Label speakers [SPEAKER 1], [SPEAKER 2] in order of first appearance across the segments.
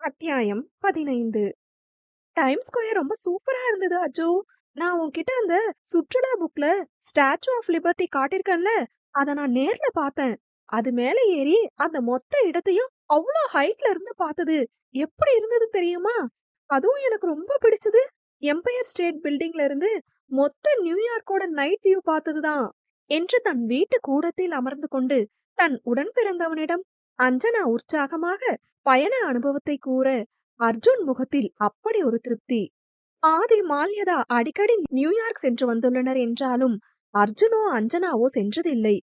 [SPEAKER 1] அத்தியாயம் பதினைந்து. Time square ரொம்ப சூப்பரா இருந்தது அஜோ. நான் உன்கிட்ட அந்த சுற்றுலா புக்ல ஸ்டாச்சு ஆஃப் லிபர்ட்டி காட்டியிருக்கேன்ல அதை நான் நேர்ல பார்த்தேன். அது மேல ஏறி அந்த மொத்த இடத்தையும் அவ்வளோ ஹைட்ல இருந்து பார்த்தது. எப்படி இருந்தது தெரியுமா? அதுவும் எனக்கு ரொம்ப பிடிச்சது. எம்பயர் ஸ்டேட் பில்டிங்ல இருந்து மொத்த நியூயார்க்கோட நைட் வியூ பார்த்ததுதான் என்று தன் வீட்டு கூடத்தில் அமர்ந்து கொண்டு தன் உடன் பிறந்தவனிடம் அஞ்சனா உற்சாகமாக பயண அனுபவத்தை கூற அர்ஜுன் முகத்தில் அப்படி ஒரு திருப்தி. ஆதி மால்யதா அடிக்கடி நியூயார்க் சென்று வந்துள்ளனர் என்றாலும் அர்ஜுனோ அஞ்சனாவோ சென்றதில்லை.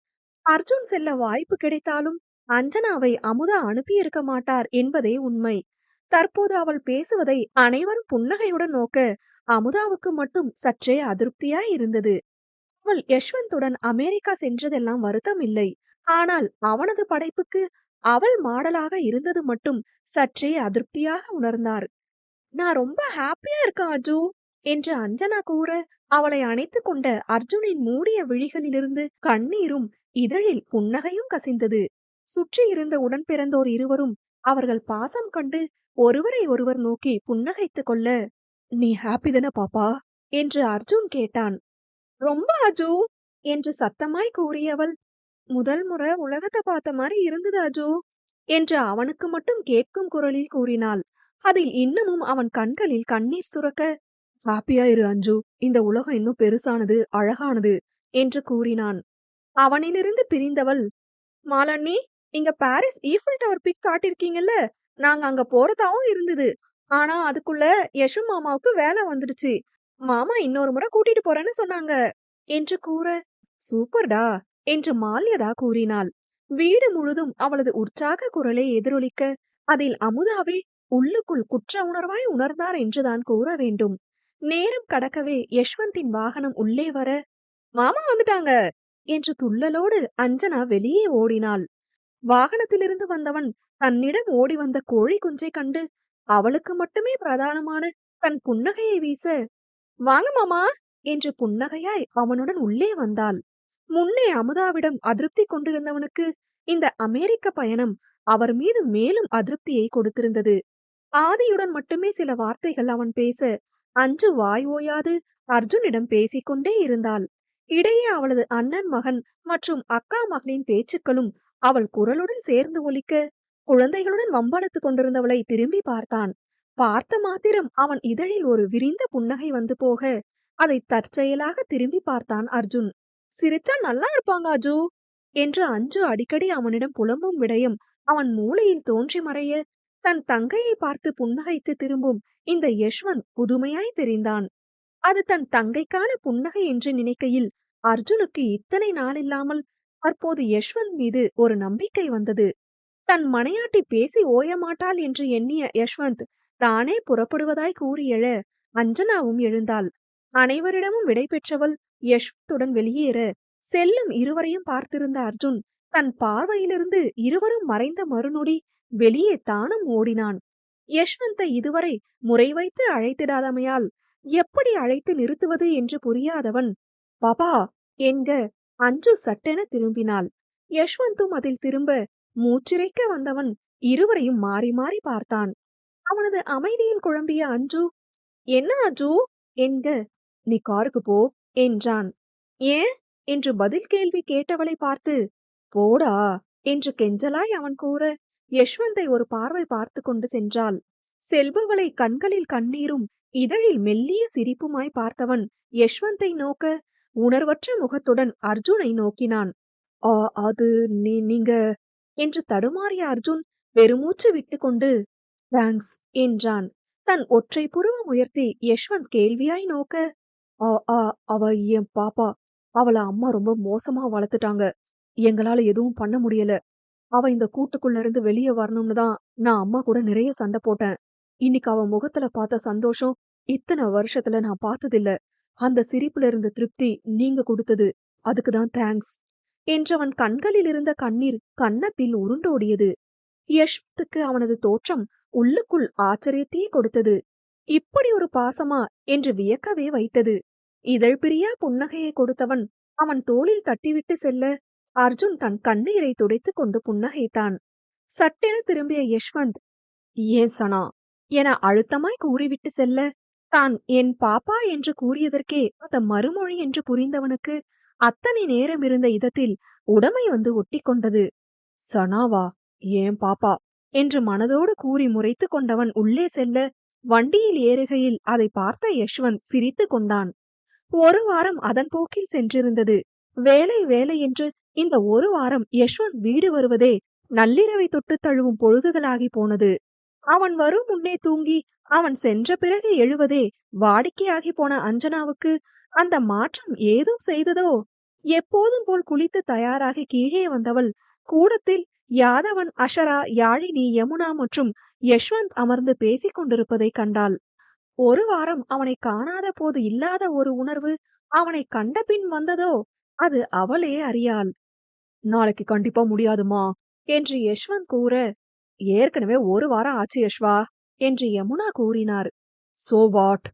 [SPEAKER 1] அர்ஜுன் செல்ல வாய்ப்பு கிடைத்தாலும் அஞ்சனாவை அமுதா அனுப்பியிருக்க மாட்டார் என்பதே உண்மை. தற்போது அவள் பேசுவதை அனைவரும் புன்னகையுடன் நோக்க அமுதாவுக்கு மட்டும் சற்றே அதிருப்தியாய் இருந்தது. அவள் யஷ்வந்துடன் அமெரிக்கா சென்றதெல்லாம் வருத்தம் இல்லை. ஆனால் அவனது படைப்புக்கு அவள் மாடலாக இருந்தது மட்டும் சற்றே அதிருப்தியாக உணர்ந்தார். நான் ரொம்ப ஹாப்பியா இருக்கேன் அஜு என்று அஞ்சனா கூற அவளை அணைத்து கொண்ட அர்ஜுனின் மூடிய விழிகளிலிருந்து கண்ணீரும் இதழில் புன்னகையும் கசிந்தது. சுற்றி இருந்த உடன் பிறந்தோர் இருவரும் அவர்கள் பாசம் கண்டு ஒருவரை ஒருவர் நோக்கி புன்னகைத்து கொள்ள நீ ஹாப்பி தானே பாப்பா? என்று அர்ஜுன் கேட்டான். ரொம்ப அஜு என்று சத்தமாய் கூறியவள் முதல் முறை உலகத்தை பார்த்த மாதிரி இருந்தது அஜு என்று அவனுக்கு மட்டும் கேட்கும் குரலில் கூறினாள். அதில் இன்னமும் அவன் கண்களில் கண்ணீர் சுரக்க ஹாப்பியா இரு அஞ்சு இந்த உலகம் இன்னும் பெருசானது அழகானது என்று கூறினான். அவனிலிருந்து பிரிந்தவள் மாலண்ணி இங்க பாரிஸ் ஈஃபில் டவர் பிக் காட்டிருக்கீங்கல்ல நாங்க அங்க போறதாவும் இருந்தது. ஆனா அதுக்குள்ள யஷு மாமாவுக்கு வேலை வந்துடுச்சு. மாமா இன்னொரு முறை கூட்டிட்டு போறேன்னு சொன்னாங்க என்று கூற சூப்பர்டா என்று மால்யதா கூறினாள். வீடு முழுதும் அவளது உற்சாக குரலை எதிரொலிக்க அதில் அமுதாவே உள்ளுக்குள் குற்ற உணர்வாய் உணர்ந்தார் என்றுதான் கூற வேண்டும். நேரம் கடக்கவே யஷ்வந்தின் வாகனம் உள்ளே வர மாமா வந்துட்டாங்க! என்று துள்ளலோடு அஞ்சனா வெளியே ஓடினாள். வாகனத்திலிருந்து வந்தவன் தன்னிடம் ஓடி வந்த கோழி குஞ்சை கண்டு அவளுக்கு மட்டுமே பிரதானமான தன் புன்னகையை வீச வாங்க மாமா! என்று புன்னகையாய் அவனுடன் உள்ளே வந்தாள். முன்னே அமுதாவிடம் அதிருப்தி கொண்டிருந்தவனுக்கு இந்த அமெரிக்க பயணம் அவர் மீது மேலும் அதிருப்தியை கொடுத்திருந்தது. ஆதியுடன் மட்டுமே சில வார்த்தைகள் அவன் பேச அஞ்சு வாய் ஓயாது அர்ஜுனிடம் பேசிக்கொண்டே இருந்தாள். இடையே அவளது அண்ணன் மகன் மற்றும் அக்கா மகளின் பேச்சுக்களும் அவள் குரலுடன் சேர்ந்து ஒலிக்க குழந்தைகளுடன் வம்பாளத்துக் கொண்டிருந்தவளை திரும்பி பார்த்தான். பார்த்த மாத்திரம் அவன் இதழில் ஒரு விரிந்த புன்னகை வந்து போக அதை தற்செயலாக திரும்பி பார்த்தான் அர்ஜுன். சிரிச்சா நல்லா இருப்பாங்க அஜு. என்று அஞ்சு அடிக்கடி அவனிடம் புலம்பும் விடயம் அவன் மூளையில் தோன்றி மறைய தன் தங்கையை பார்த்து புன்னகைத்து திரும்பும் இந்த யஷ்வந்த் புதுமையாய் தெரிந்தான். அது தன் தங்கைக்கான புன்னகை என்று நினைக்கையில் அர்ஜுனுக்கு இத்தனை நாளில்லாமல் தற்போது யஷ்வந்த் மீது ஒரு நம்பிக்கை வந்தது. தன் மனையாட்டி பேசி ஓயமாட்டாள் என்று எண்ணிய யஷ்வந்த் தானே புறப்படுவதாய் கூறி எழ அஞ்சனாவும் எழுந்தாள். அனைவரிடமும் விடை பெற்றவள் யஷ்வந்துடன் வெளியேற செல்லும் இருவரையும் பார்த்திருந்த அர்ஜுன் தன் பார்வையிலிருந்து இருவரும் மறைந்த மறுநொடி வெளியே தானும் ஓடினான். யஷ்வந்தை இதுவரை முறை வைத்து அழைத்திடாதமையால் எப்படி அழைத்து நிறுத்துவது என்று புரியாதவன் பாபா என்க அஞ்சு சட்டென திரும்பினாள் யஷ்வந்தும் அதில் திரும்ப மூச்சிறைக்க வந்தவன் இருவரையும் மாறி மாறி பார்த்தான். அவனது அமைதியில் குழம்பிய அஞ்சு என்ன அஜு என்க நீ காருக்கு போ. என்றான். ஏன்? என்று பதில் கேள்வி கேட்டவளை பார்த்து போடா என்று கெஞ்சலாய் அவன் கூற யஷ்வந்தை ஒரு பார்வை பார்த்து கொண்டு சென்றாள். செல்பவளை கண்களில் கண்ணீரும் இதழில் மெல்லிய சிரிப்புமாய் பார்த்தவன் யஷ்வந்தை நோக்க உணர்வற்ற முகத்துடன் அர்ஜுனை நோக்கினான். ஆ அது நீ நீங்க என்று தடுமாறிய அர்ஜுன் வெறுமூச்சு விட்டுக்கொண்டு தேங்க்ஸ் என்றான். தன் ஒற்றை புருவம் உயர்த்தி யஷ்வந்த் கேள்வியாய் நோக்க அவ என் பாப்பா. அவள அம்மா ரொம்ப மோசமா வளர்த்துட்டாங்க. எங்களால எதுவும் பண்ண முடியல. அவ இந்த கூட்டுக்குள்ள இருந்து வெளியே வரணும்னு தான் நான் அம்மா கூட நிறைய சண்டை போட்டேன். இன்னைக்கு அவ முகத்துல பார்த்த சந்தோஷம் இத்தனை வருஷத்துல நான் பார்த்ததில்ல. அந்த சிரிப்புல இருந்த திருப்தி நீங்க கொடுத்தது. அதுக்கு தான் தேங்க்ஸ் என்றவன் கண்களில் இருந்த கண்ணீர் கன்னத்தில் உருண்டோடியது யஷ்வத்துக்கு அவனது தோற்றம் உள்ளுக்குள் ஆச்சரியத்தையே கொடுத்தது. இப்படி ஒரு பாசமா என்று வியக்கவே வைத்தது. இதழ் பிரியா புன்னகையை கொடுத்தவன். அவன் தோளில் தட்டிவிட்டு செல்ல அர்ஜுன் தன் கண்ணீரை துடைத்துக் கொண்டு புன்னகைத்தான். சட்டென திரும்பிய யஷ்வந்த் ஏன் சனா என அழுத்தமாய் கூறிவிட்டு செல்ல தான் என் பாப்பா என்று கூறியதற்கே அந்த மறுமொழி என்று புரிந்தவனுக்கு அத்தனை நேரம் இருந்த இதத்தில் உடமை வந்து ஒட்டிக்கொண்டது சனாவா ஏன் பாப்பா என்று மனதோடு கூறி முறைத்து கொண்டவன் உள்ளே செல்ல வண்டியில் ஏறுகையில் அதை பார்த்த யஷ்வந்த் சிரித்து கொண்டான். ஒரு வாரம் அதன் போக்கில் சென்றிருந்தது. வேலை வேலை என்று இந்த ஒரு வாரம் யஷ்வந்த் வீடு வருவதே நள்ளிரவை தொட்டு தழுவும் பொழுதுகளாகி போனது. அவன் வரும் முன்னே தூங்கி அவன் சென்ற பிறகு எழுவதே வாடிக்கையாகி போன அஞ்சனாவுக்கு அந்த மாற்றம் ஏதும் செய்ததோ? எப்போதும் போல் குளித்து தயாராக கீழே வந்தவள் கூடத்தில் யாதவன் அஷரா யாழினி யமுனா மற்றும் யஷ்வந்த் அமர்ந்து பேசிக் கொண்டிருப்பதை கண்டாள். ஒரு வாரம் அவனை காணாத போது இல்லாத ஒரு உணர்வு அவனை கண்ட பின் வந்ததோ அது அவளே அறியாள். நாளைக்கு கண்டிப்பா முடியாதுமா என்று யஷ்வந்த் கூற ஏற்கனவே ஒரு வாரம் ஆச்சு யஷ்வா என்று யமுனா கூறினார். சோ வாட்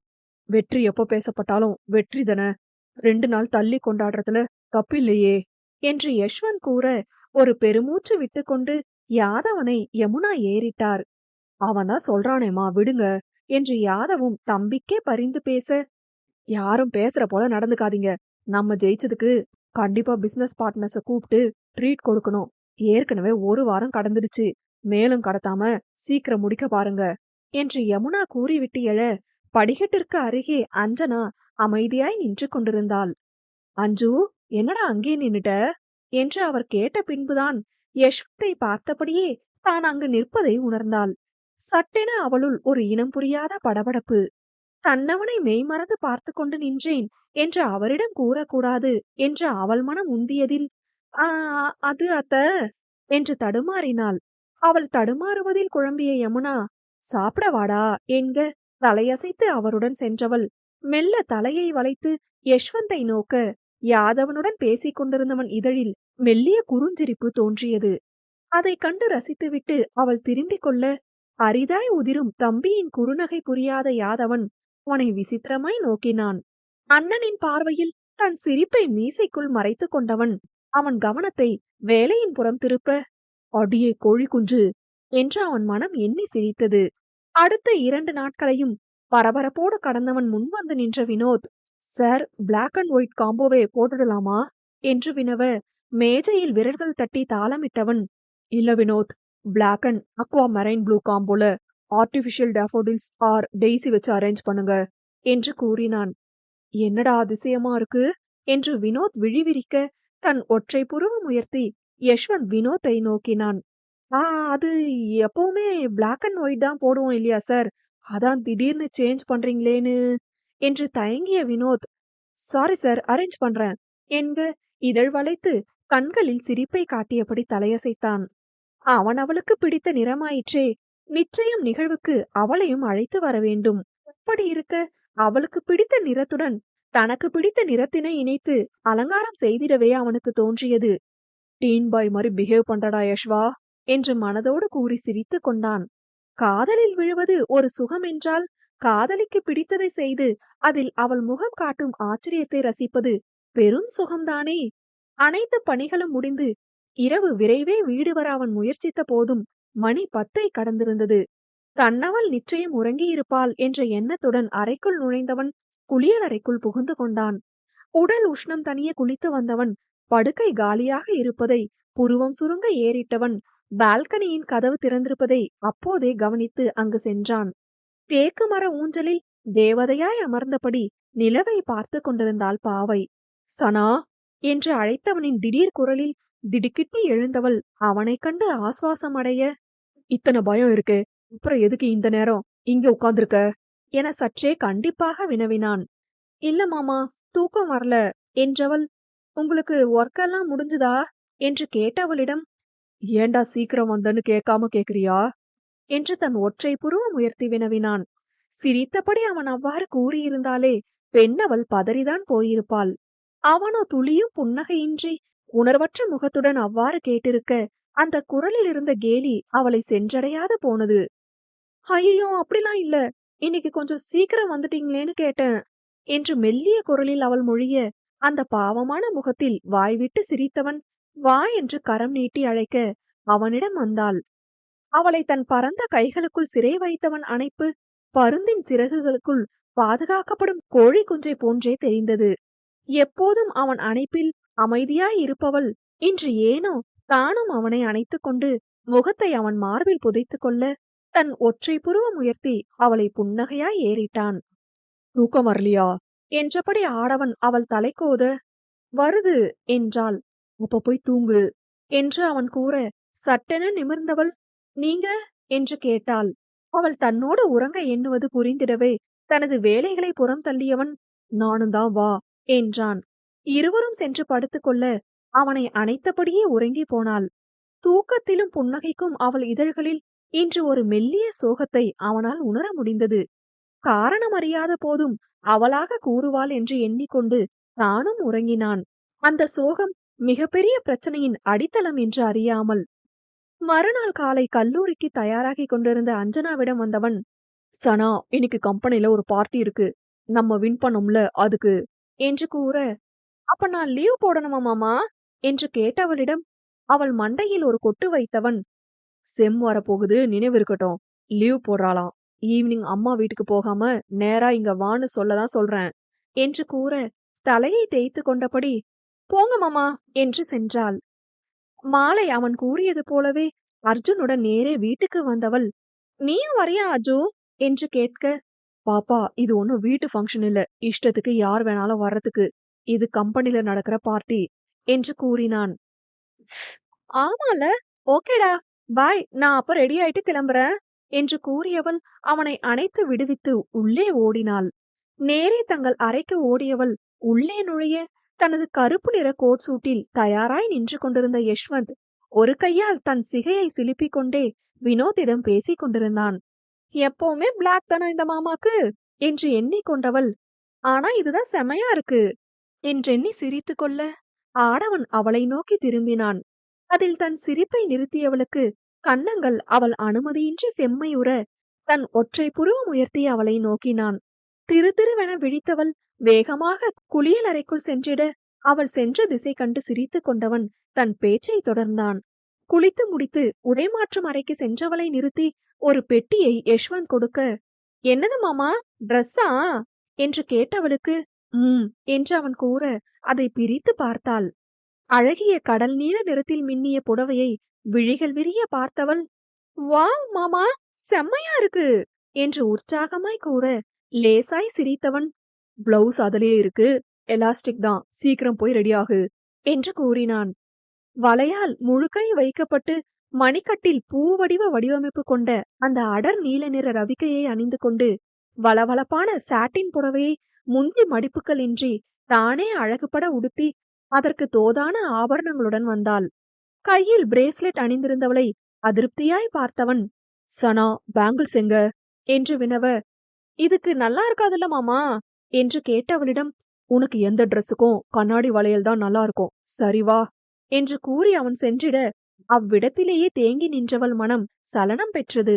[SPEAKER 1] வெற்றி எப்போ பேசப்பட்டாலும் வெற்றி தானே? ரெண்டு நாள் தள்ளி கொண்டாடுறதுல தப்பில்லையே என்று யஷ்வந்த் கூற ஒரு பெருமூச்சு விட்டுக்கொண்டு யாதவனை யமுனா ஏறிட்டார். அவன்தான் சொல்றானேமா விடுங்க என்று யாதவும் தம்பிக்கே பரிந்து பேச யாரும் பேசுற போல நடந்துக்காதீங்க. நம்ம ஜெயிச்சதுக்கு கண்டிப்பா பிசினஸ் பார்ட்னர்ஸ கூப்பிட்டு ட்ரீட் கொடுக்கணும். ஏற்கனவே ஒரு வாரம் கடந்துடுச்சு. மேலும் கடத்தாம சீக்கிரம் முடிக்க பாருங்க என்று யமுனா கூறிவிட்டு எழ படிக்கட்டிற்கு அருகே அஞ்சனா அமைதியாய் நின்று கொண்டிருந்தாள். அஞ்சு என்னடா அங்கே நின்னுட்ட? என்று அவர் கேட்ட பின்புதான் யஷ்வத்தை பார்த்தபடியே தான் அங்கு நிற்பதை உணர்ந்தாள். சட்டென அவளுள் ஒரு இனம் புரியாத படபடப்பு. தன்னவனை மெய்மறந்து பார்த்து கொண்டு நின்றேன் என்று அவரிடம் கூறக்கூடாது என்று அவள் மனம் உந்தியதில் ஆ அது அத்த என்று தடுமாறினாள். அவள் தடுமாறுவதில் குழம்பிய யமுனா சாப்பிட வாடா என்க தலையசைத்து அவருடன் சென்றவள். மெல்ல தலையை வளைத்து யஷ்வந்தை நோக்க யாதவனுடன் பேசிக் கொண்டிருந்தவன் இதழில் மெல்லிய குறுஞ்சிரிப்பு தோன்றியது. அதை கண்டு ரசித்துவிட்டு அவள் திரும்பிக் கொள்ள அரிதாய் உதிரும். தம்பியின் குறுநகை புரியாத யாதவன் அவனை விசித்திரமாய் நோக்கினான். அண்ணனின் பார்வையில் தன் சிரிப்பை மீசைக்குள் மறைத்துக் கொண்டவன் அவன் கவனத்தை வேலையின் புறம் திருப்ப அடியே கோழி குஞ்சு என்று அவன் மனம் எண்ணி சிரித்தது. அடுத்த இரண்டு நாட்களையும் பரபரப்போடு கடந்தவன் முன்வந்து நின்ற Vinod sir black and white காம்போவே போட்டுடலாமா? என்று வினவ மேஜையில் விரல்கள் தட்டி தாளமிட்டவன் இல்ல Vinod black and aqua marine blue காம்போல artificial daffodils or daisy வச்சு அரேஞ்ச் பண்ணுங்க என்று கூறினான். என்னடா அதிசயமா இருக்கு? என்று வினோத் விழிவிரிக்க தன் ஒற்றை புருவம் உயர்த்தி யஷ்வந்த் வினோத்தை நோக்கினான். ஆ அது எப்பவுமே பிளாக் அண்ட் ஒயிட் தான் போடுவோம் இல்லையா சார் அதான் திடீர்னு சேஞ்ச் பண்றீங்களேன்னு என்று தயங்கிய வினோத். சாரி சார் அரேஞ்ச் பண்றேன் என்க இதழ் வளைத்து கண்களில் சிரிப்பை காட்டியபடி தலையசைத்தான். அவன் அவளுக்கு பிடித்த நிறமாயிற்றே. நிச்சயம் நிகழ்வுக்கு அவளையும் அழைத்து வர வேண்டும். அப்படி இருக்க? அவளுக்கு பிடித்த நிறத்துடன் தனக்கு பிடித்த நிறத்தினை இணைத்து அலங்காரம் செய்திடவே அவனுக்கு தோன்றியது. டீன் பாய் மாதிரி பிஹேவ் பண்றடா யஷ்வா என்று மனதோடு கூறி சிரித்து கொண்டான். காதலில் விழுவது ஒரு சுகம் என்றால் காதலிக்கு பிடித்ததை செய்து அதில் அவள் முகம் காட்டும் ஆச்சரியத்தை ரசிப்பது பெரும் சுகம்தானே. அனைத்து பணிகளும் முடிந்து இரவு விரைவே வீடு வர அவன் முயற்சித்த போதும் மணி பத்தை கடந்திருந்தது. தன்னவள் நிச்சயம் உறங்கியிருப்பாள் என்ற எண்ணத்துடன் அறைக்குள் நுழைந்தவன் குளியலறைக்குள் புகுந்து கொண்டான். உடல் உஷ்ணம் தனிய குளித்து வந்தவன் படுக்கை காலியாக இருப்பதை புருவம் சுருங்க ஏறிட்டவன் பால்கனியின் கதவு திறந்திருப்பதை அப்போதே கவனித்து அங்கு சென்றான். தேக்கு மர ஊஞ்சலில் தேவதையாய் அமர்ந்தபடி நிலவை பார்த்து கொண்டிருந்தாள் பாவை. சனா என்று அழைத்தவனின் திடீர் குரலில் திடுக்கிட்டு எழுந்தவள் அவனைக் கண்டு ஆசுவாசமடைய இத்தனை பயம் இருக்கு அப்புறம் எதுக்கு இந்த நேரம்? இங்க உட்கார்ந்திருக்க? என சற்றே கண்டிப்பாக வினவினான். இல்ல மாமா தூக்கம் வரல என்றவள் உங்களுக்கு ஒர்க் எல்லாம் முடிஞ்சுதா? என்று கேட்டவளிடம் ஏண்டா சீக்கிரம் வந்தன்னு கேட்காம கேக்குறியா? என்று தன் ஒற்றை புருவம் உயர்த்தி வினவினான். சிரித்தபடி அவன் அவ்வாறு கூறியிருந்தாலே பெண்ணவள் பதறிதான் போயிருப்பாள். அவனோ துளியும் புன்னகையின்றி உணர்வற்ற முகத்துடன் அவ்வாறு கேட்டிருக்க அந்த குரலில் இருந்த கேலி அவளை சென்றடையாது போனது. ஐயோ அப்படிலாம் இல்ல. இன்னைக்கு கொஞ்சம் சீக்கிரம் வந்துட்டீங்களேன்னு கேட்டேன் என்று மெல்லிய குரலில் அவள் மொழிய அந்த பாவமான முகத்தில் வாய்விட்டு சிரித்தவன் வா என்று கரம் நீட்டி அழைக்க அவனிடம் வந்தாள். அவளை தன் பரந்த கைகளுக்குள் சிறை வைத்தவன் அணைப்பு பருந்தின் சிறகுகளுக்குள் பாதுகாக்கப்படும் கோழி குஞ்சை போன்றே தெரிந்தது. எப்போதும் அவன் அணைப்பில் அமைதியாய் இருப்பவள். இன்று ஏனோ தானும் அவனை அணைத்துக் கொண்டு முகத்தை அவன் மார்பில் புதைத்துக் கொள்ள தன் ஒற்றை புருவம் உயர்த்தி அவளை புன்னகையாய் ஏறிட்டான். தூக்கம் வரலையா என்றபடி ஆடவன் அவள் தலைக்கோத வருது என்றாள். அப்ப போய் தூங்கு. என்று அவன் கூற சட்டென நிமிர்ந்தவள் நீங்க என்று கேட்டாள். அவள் தன்னோடு உறங்க எண்ணுவது புரிந்திடவே தனது வேலைகளை புறம் தள்ளியவன் நானும் தான் வா என்றான். இருவரும் சென்று படுத்துக்கொள்ள அவனை அணைத்தபடியே உறங்கி போனாள். தூக்கத்திலும் புன்னகைக்கும் அவள் இதழ்களில் இன்று ஒரு மெல்லிய சோகத்தை அவனால் உணர முடிந்தது. காரணம் அறியாத போதும் அவளாக கூறுவாள் என்று எண்ணிக்கொண்டு தானும் உறங்கினான். அந்த சோகம் மிகப்பெரிய பிரச்சனையின் அடித்தளம் என்று அறியாமல். மறுநாள் காலை கல்லூரிக்கு தயாராகி கொண்டிருந்த அஞ்சனாவிடம் வந்தவன் சனா இன்னைக்கு கம்பெனில ஒரு பார்ட்டி இருக்கு. நம்ம வின் பண்ணோம்ல அதுக்கு என்று கூற அப்ப நான் லீவ் போடணுமா மாமா? என்று கேட்டவளிடம் அவள் மண்டையில் ஒரு கொட்டு வைத்தவன் செம் வரப்போகுது நினைவிருக்கட்டும் லீவ் போடுறாளாம். ஈவினிங் அம்மா வீட்டுக்கு போகாம நேரா இங்க வான்னு சொல்லதான் சொல்றேன் என்று கூற தலையை தேய்த்து கொண்டபடி போங்க மாமா என்று சென்றாள். மாலை அவன் கூறியது போலவே அர்ஜுனுடன் நேரே வீட்டுக்கு வந்தவள் நீயும் வரியா அஜு? என்று கேட்க பாப்பா இது ஒன்னும் வீட்டு ஃபங்க்ஷன் இல்ல. இஷ்டத்துக்கு யார் வேணாலும் வர்றதுக்கு. இது கம்பெனில நடக்கிற பார்ட்டி என்று கூறினான். ஆமால ஓகேடா பாய் நான் அப்ப ரெடி ஆயிட்டு கிளம்புறேன் என்று கூறியவள் அவனை அணைத்து விடுவித்து உள்ளே ஓடினாள். நேரே தங்கள் அறைக்கு ஓடியவள் உள்ளே நுழைய தனது கருப்பு நிற கோட் சூட்டில் தயாராய் நின்று கொண்டிருந்த யஷ்வந்த் ஒரு கையால் தன் சிகையை சிலுப்பிக் கொண்டே வினோத்திடம் பேசிக் கொண்டிருந்தான். எப்பவுமே பிளாக் தானே இந்த மாமாக்கு? என்று எண்ணிக்கொண்டவள் ஆனா இதுதான் செமையா இருக்கு. என்றெண்ணி சிரித்து கொள்ள ஆடவன் அவளை நோக்கி திரும்பினான். அதில் தன் சிரிப்பை நிறுத்தியவளுக்கு கன்னங்கள் அவள் அனுமதியின்றி செம்மையுற தன் ஒற்றை புருவம் உயர்த்தி அவளை நோக்கினான். திரு திருவென விழித்தவள் வேகமாக குளியலறைக்குள் சென்றிட அவள் சென்ற திசை கண்டு சிரித்து கொண்டவன் தன் பேச்சை தொடர்ந்தான். குளித்து முடித்து உடைமாற்றும் அறைக்கு சென்றவளை நிறுத்தி ஒரு பெட்டியை யஷ்வந்த் கொடுக்க என்னது மாமா ட்ரெஸ்ஸா? என்று கேட்டவளுக்கு ம் என்று அவன் கூற அதை பிரித்து பார்த்தாள். அழகிய கடல் நீல நிறத்தில் மின்னிய புடவையை விழிகள் விரிய பார்த்தவள் வாவ் மாமா செம்மையா இருக்கு! என்று உற்சாகமாய் கூற லேசாய் சிரித்தவன் பிளவுஸ் அதிலே இருக்கு எலாஸ்டிக் தான் சீக்கிரம் போய் ரெடியாகு என்று கூறினான். வலையால் முழுக்கை வைக்கப்பட்டு மணிக்கட்டில் பூவடிவ வடிவமைப்பு கொண்ட அந்த அடர் நீல நிற ரவிக்கையை அணிந்து கொண்டு வளவளப்பான சாட்டின் புடவையை முந்தி மடிப்புகளின்றி தானே அழகுபட உடுத்தி அதற்கு தோதான ஆபரணங்களுடன் வந்தாள். கையில் பிரேஸ்லெட் அணிந்திருந்தவளை அதிருப்தியாய் பார்த்தவன் சனா பேங்கிள்ஸ் எங்க என்று வினவ இதுக்கு நல்லா இருக்காதுல்ல மாமா என்று கேட்டவளிடம் உனக்கு எந்த ட்ரெஸ்ஸுக்கும் கண்ணாடி வளையல் தான் நல்லா இருக்கும். சரி வா என்று கூறி அவன் சென்றிட அவ்விடத்திலேயே தேங்கி நின்றவள் மனம் சலனம் பெற்றது.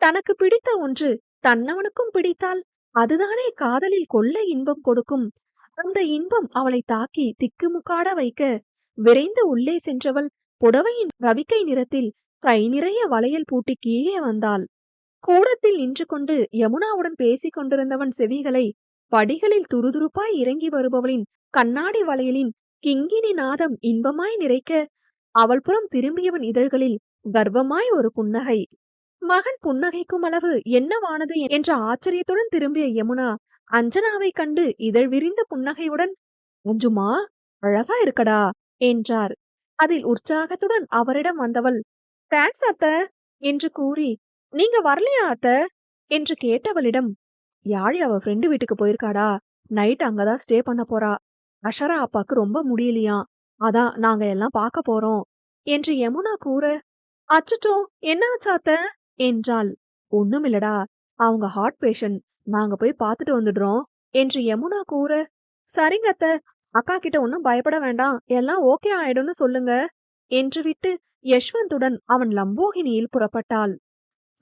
[SPEAKER 1] தனக்கு பிடித்த ஒன்று தன்னவனுக்கும் பிடித்தால் அதுதானே காதலில் கொள்ள இன்பம் கொடுக்கும். அந்த இன்பம் அவளை தாக்கி திக்குமுக்காட வைக்க விரைந்து உள்ளே சென்றவள் புடவையின் ரவிக்கை நிறத்தில் கை நிறைய வளையல் பூட்டி கீழே வந்தாள். கூடத்தில் நின்று கொண்டு யமுனாவுடன் பேசிக் கொண்டிருந்தவன் செவிகளை படிகளில் துருதுருப்பாய் இறங்கி வருபவளின் கண்ணாடி வளையலின் கிங்கினி நாதம் இன்பமாய் நிறைக்க அவள் புறம் திரும்பியவன் இதழ்களில் கர்வமாய் ஒரு புன்னகை. மகன் புன்னகைக்கும் அளவு என்னவானது என்ற ஆச்சரியத்துடன் திரும்பிய யமுனா அஞ்சனாவை கண்டு இதழ் விரிந்த புன்னகையுடன் அஞ்சுமா அழகா இருக்கடா என்றார். அதில் உற்சாகத்துடன் அவரிடம் வந்தவள் தேங்க்ஸ் அத்த என்று கூறி நீங்க வரலையா அத்த? என்று கேட்டவளிடம் யாழி அவ ஃப்ரெண்டு வீட்டுக்கு போயிருக்காடா நைட் அங்கதான் ஸ்டே பண்ண போறா அஷரா அப்பாக்கு ரொம்ப முடியலையா அதான் நாங்க எல்லாம் பார்க்க போறோம் என்று யமுனா கூற அச்சச்சோ என்ன ஆச்சாத்த என்றாள். ஒண்ணுமில்லடா அவங்க ஹார்ட் பேஷண்ட் நாங்க போய் பார்த்துட்டு வந்துடுறோம் என்று யமுனா கூற சரிங்க அத்த அக்கா கிட்ட ஒன்னும் பயப்பட வேண்டாம். எல்லாம் ஓகே ஆயிடும்னு சொல்லுங்க என்று விட்டு யஷ்வந்துடன் அவன் லம்போகினியில் புறப்பட்டாள்.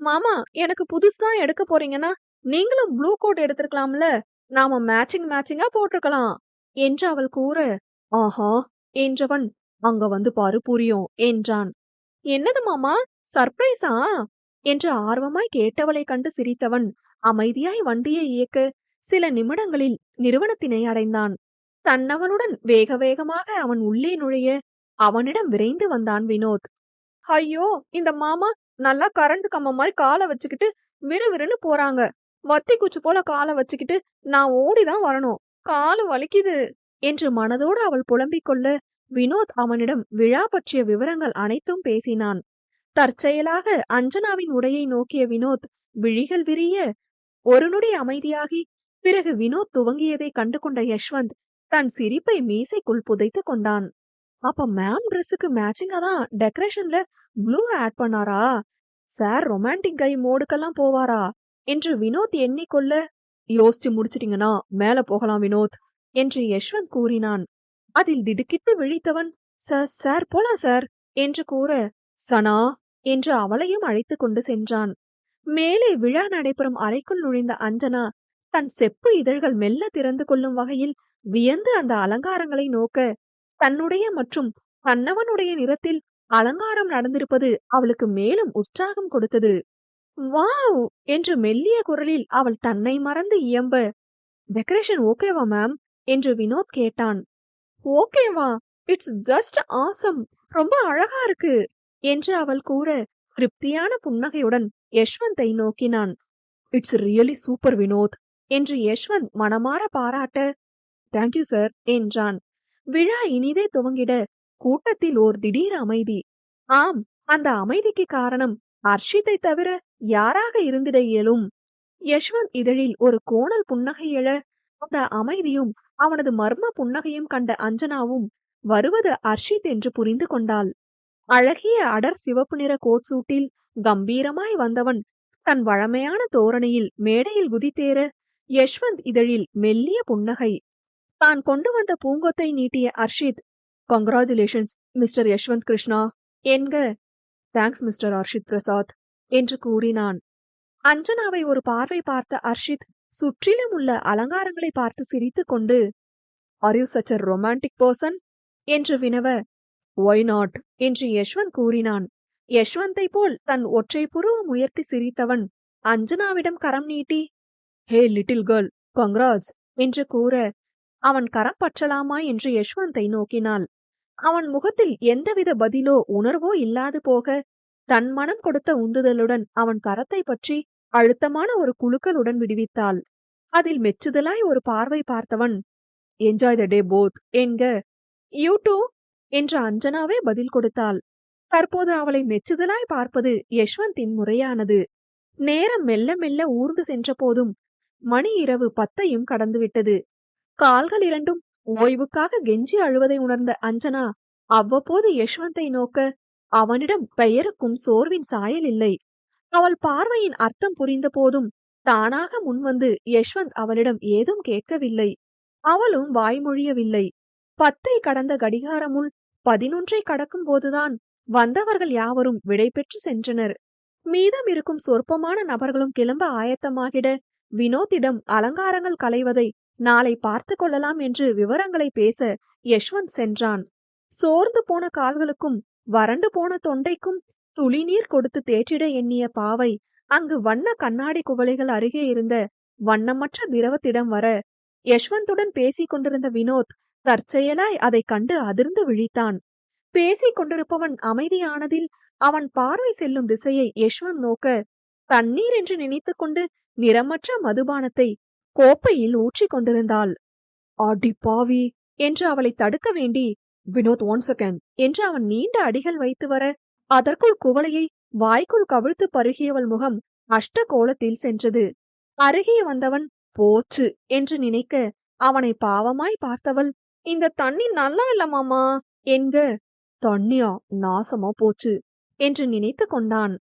[SPEAKER 1] மாமா எனக்கு புதுசா எடுக்க போறீங்கன்னா நீங்களும் ப்ளூ கோட் எடுத்திருக்கலாம்ல. நாம மேட்சிங் மேட்சிங்கா போட்டிருக்கலாம் என்று அவள் கூற ஆஹா என்றவன் அங்க வந்து பாரு புரியும் என்றான். என்னது மாமா சர்ப்ரைஸா என்று ஆர்வமாய் கேட்டவளை கண்டு சிரித்தவன் அமைதியாய் வண்டியை இயக்க சில நிமிடங்களில் நிறுவனத்தினை அடைந்தான். தன்னவனுடன் வேக வேகமாக அவன் உள்ளே நுழைய அவனிடம் விரைந்து வந்தான் வினோத். ஐயோ இந்த மாமா நல்லா கரண்ட் கம்ப மாதிரி காலை வச்சுக்கிட்டு விறுவிறுன்னு போறாங்க. வத்தி குச்சி போல காலை வச்சுக்கிட்டு நான் ஓடிதான் வரணும். காலு வலிக்குது என்று மனதோடு அவள் புலம்பிக் கொள்ள வினோத் அவனிடம் விழா பற்றிய விவரங்கள் அனைத்தும் பேசினான். தற்செயலாக அஞ்சனாவின் உடையை நோக்கிய வினோத் விழிகள் விரிய ஒரு நொடி அமைதியாகி பிறகு வினோத் துவங்கியதை கண்டு கொண்ட யஷ்வந்த் தன் சிரிப்பை மீசைக்குள் புதைத்து கொண்டான். அப்ப மேம் ட்ரெஸ்ஸுக்கு மேட்சிங்கா தான் டெக்கரேஷன்ல ப்ளூ ஆட் பண்ணாரா? சார் ரொமான்டிக் கை மோடுக்கெல்லாம் போவாரா? என்று வினோத் எண்ணிக்கொள்ள யோசிச்சு முடிச்சிட்டீங்கன்னா மேல போகலாம் வினோத் என்று யஷ்வந்த் கூறினான். அதில் திடுக்கிட்டு விழித்தவன் சார் சார் போலாம் சார் என்று கூற சனா என்று அவளையும் அழைத்து கொண்டு சென்றான். மேலே விழா நடைபெறும் அறைக்குள் நுழைந்த அஞ்சனா தன் செப்பு இதழ்கள் மெல்ல திறந்து கொள்ளும் வகையில் வியந்து அந்த அலங்காரங்களை நோக்க தன்னுடைய மற்றும் கண்ணவனுடைய நிறத்தில் அலங்காரம் நடந்திருப்பது அவளுக்கு மேலும் உற்சாகம் கொடுத்தது. வாவ்! என்று மெல்லிய குரலில் அவள் தன்னை மறந்து இயம்ப டெக்கரேஷன் ஓகேவா மேம் என்று வினோத் கேட்டான். ஓகேவா! இட்ஸ் ஜஸ்ட் ஆசம் ரொம்ப அழகா இருக்கு! என்று அவள் கூற திருப்தியான புன்னகையுடன் யஷ்வந்தை நோக்கினான். இட்ஸ் ரியலி சூப்பர் வினோத் என்று யஷ்வந்த் மனமாற பாராட்ட தேங்க்யூ சார் என்றான். விழா இனிதே துவங்கிட கூட்டத்தில் ஓர் திடீர் அமைதி. ஆம் அந்த அமைதிக்கு காரணம் ஹர்ஷித்தை தவிர யாராக இருந்திட இயலும்? யஷ்வந்த் இதழில் ஒரு கோணல் புன்னகை எழ அந்த அமைதியும் அவனது மர்ம புன்னகையும் கண்ட அஞ்சனாவும் வருவது அர்ஷித் என்று புரிந்து கொண்டாள். அழகிய அடர் சிவப்பு நிற கோட் சூட்டில் கம்பீரமாய் வந்தவன் தன் வழமையான தோரணையில் மேடையில் குதித்தேற யஷ்வந்த் இதழில் மெல்லிய புன்னகை. தான் கொண்டு வந்த பூங்கொத்தை நீட்டிய அர்ஷித் கங்க்ராச்சுலேஷன்ஸ் மிஸ்டர் யஷ்வந்த் கிருஷ்ணா என்க தேங்க்ஸ் மிஸ்டர் அர்ஷித் பிரசாத் என்று கூறினான். அஞ்சனாவை ஒரு பார்வை பார்த்த அர்ஷித் சுற்றிலும் உள்ள அலங்காரங்களை பார்த்து சிரித்துக் கொண்டு are you such a romantic person என்று வினவ ஒய் நாட் என்று யஷ்வந்த் கூறினான். யஷ்வந்தை போல் தன் ஒற்றை புருவம் உயர்த்தி சிரித்தவன் அஞ்சனாவிடம் கரம் நீட்டி ஹே லிட்டில் கேர்ள் கங்ராஜ் என்று கூற அவன் கரம் பற்றலாமா? என்று யஷ்வந்தை நோக்கினாள். அவன் முகத்தில் எந்தவித பதிலோ உணர்வோ இல்லாது போக தன் மனம் கொடுத்த உந்துதலுடன் அவன் கரத்தை பற்றி அழுத்தமான ஒரு குழுக்களுடன் விடுவித்தாள். அதில் மெச்சுதலாய் ஒரு பார்வை பார்த்தவன் என்ஜாய் த டே போத் என்க யூ டூ என்று அஞ்சனாவே பதில் கொடுத்தாள். தற்போது அவளை மெச்சுதலாய் பார்ப்பது யஷ்வந்தின் முறையானது. நேரம் மெல்ல மெல்ல ஊர்ந்து சென்ற போதும் மணி இரவு பத்தையும் கடந்துவிட்டது. கால்கள் இரண்டும் ஓய்வுக்காக கெஞ்சி அழுவதை உணர்ந்த அஞ்சனா அவ்வப்போது யஷ்வந்தை நோக்க அவனிடம் பெயருக்கும் சோர்வின் சாயல் இல்லை. அவள் பார்வையின் அர்த்தம் புரிந்த போதும் தானாக முன்வந்து யஷ்வந்த் அவளிடம் ஏதும் கேட்கவில்லை. அவளும் வாய்மொழியவில்லை. பத்தை கடந்த கடிகாரமுள் பதினொன்றை கடக்கும் போதுதான் வந்தவர்கள் யாவரும் விடை பெற்று சென்றனர். மீதம் இருக்கும் சொற்பமான நபர்களும் கிளம்ப ஆயத்தமாகிட வினோத்திடம் அலங்காரங்கள் களைவதை நாளை பார்த்து கொள்ளலாம் என்று விவரங்களை பேச யஷ்வந்த் சென்றான். சோர்ந்து போன கால்களுக்கும் வறண்டு போன தொண்டைக்கும் துளிநீர் கொடுத்து தேற்றிட எண்ணிய பாவை அங்கு வண்ண கண்ணாடி குவளைகள் அருகே இருந்த வண்ணமற்ற திரவத்திடம் வர யஷ்வந்துடன் பேசிக் கொண்டிருந்த வினோத் தற்செயலாய் அதைக் கண்டு அதிர்ந்து விழித்தான். பேசிக் கொண்டிருப்பவன் அமைதியானதில் அவன் பார்வை செல்லும் திசையை யஷ்வந்த் நோக்க தண்ணீர் என்று நினைத்துக்கொண்டு நிறமற்ற மதுபானத்தை கோப்பையில் ஊற்றிக் கொண்டிருந்தாள். அடி பாவி! என்று அவளை தடுக்க வேண்டி வினோத் ஒன் செகண்ட் என்று அவன் நீண்ட அடிகள் வைத்து வர அதற்குள் குவளையை வாய்க்குள் கவிழ்த்து பருகியவள் முகம் அஷ்ட கோலத்தில் சென்றது. அருகே வந்தவன் போச்சு என்று நினைக்க அவனை பாவமாய் பார்த்தவள் இந்த தண்ணி நல்லா இல்ல மாமா. என்க தண்ணியா நாசமா போச்சு என்று நினைத்து கொண்டான்.